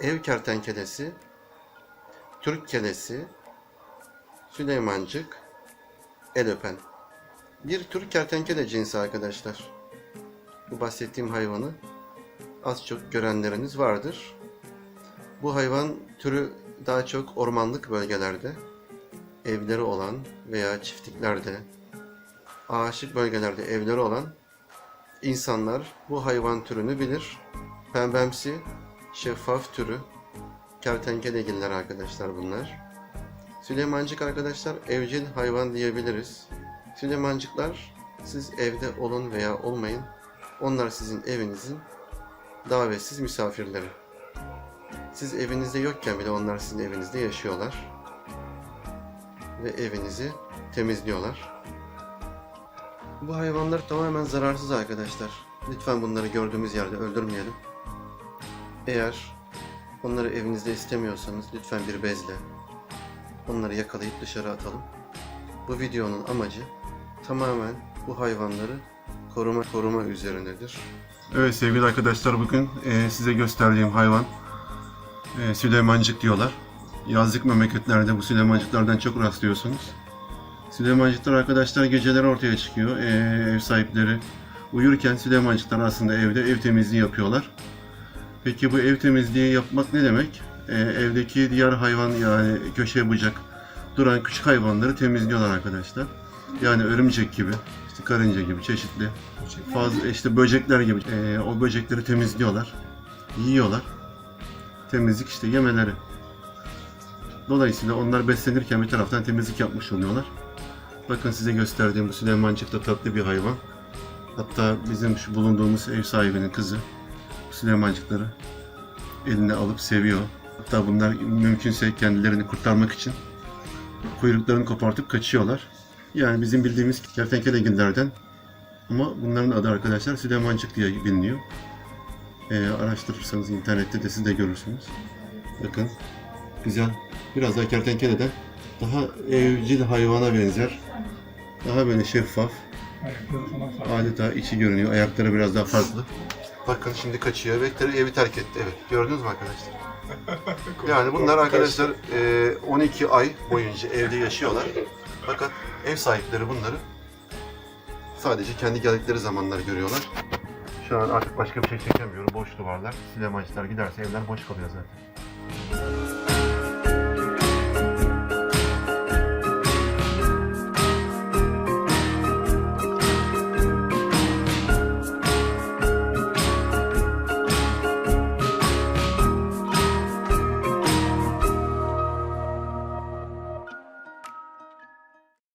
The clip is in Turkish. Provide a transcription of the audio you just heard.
ev kertenkelesi, Türk kelesi, Süleymancık, el öpen. Bir Türk kertenkele cinsi arkadaşlar. Bu bahsettiğim hayvanı az çok görenleriniz vardır. Bu hayvan türü daha çok ormanlık bölgelerde, evleri olan veya çiftliklerde, ağaçlık bölgelerde evleri olan insanlar bu hayvan türünü bilir. Pembemsi, şeffaf türü kertenkelegiller arkadaşlar bunlar. Süleymancık arkadaşlar evcil hayvan diyebiliriz. Süleymancıklar siz evde olun veya olmayın onlar sizin evinizin davetsiz misafirleri. Siz evinizde yokken bile onlar sizin evinizde yaşıyorlar. Ve evinizi temizliyorlar. Bu hayvanlar tamamen zararsız arkadaşlar. Lütfen bunları gördüğümüz yerde öldürmeyelim. Eğer onları evinizde istemiyorsanız lütfen bir bezle onları yakalayıp dışarı atalım. Bu videonun amacı tamamen bu hayvanları koruma koruma üzerinedir. Evet sevgili arkadaşlar bugün e, size gösterdiğim hayvan e, Süleymancık diyorlar. Yazlık memleketlerde bu Süleymancıklardan çok rastlıyorsunuz. Süleymancıklar arkadaşlar geceleri ortaya çıkıyor. E, ev sahipleri uyurken Süleymancıklar aslında evde ev temizliği yapıyorlar. Peki bu ev temizliği yapmak ne demek? E, evdeki diğer hayvan yani köşe bıcak duran küçük hayvanları temizliyorlar arkadaşlar. Yani örümcek gibi, işte karınca gibi çeşitli fazla işte böcekler gibi eee, o böcekleri temizliyorlar. Yiyorlar. Temizlik işte yemeleri. Dolayısıyla onlar beslenirken bir taraftan temizlik yapmış oluyorlar. Bakın size gösterdiğim bu Süleymancık da tatlı bir hayvan. Hatta bizim şu bulunduğumuz ev sahibinin kızı Süleymancıkları eline alıp seviyor. Hatta bunlar mümkünse kendilerini kurtarmak için kuyruklarını kopartıp kaçıyorlar. Yani bizim bildiğimiz kertenkelegillerden ama bunların adı arkadaşlar Süleymancık diye biliniyor. Ee, araştırırsanız internette de siz de görürsünüz. Bakın güzel. Biraz daha kertenkeleden daha evcil hayvana benzer. Daha böyle şeffaf. Adeta içi görünüyor. Ayakları biraz daha farklı. Bakın şimdi kaçıyor ve ter- evi terk etti. Evet gördünüz mü arkadaşlar? Yani bunlar arkadaşlar e, 12 ay boyunca evde yaşıyorlar. Fakat ev sahipleri bunları Sadece kendi geldikleri zamanlar görüyorlar. Şu an artık başka bir şey çekemiyorum. Boş duvarlar. Sinemaçlar giderse evler boş kalıyor zaten.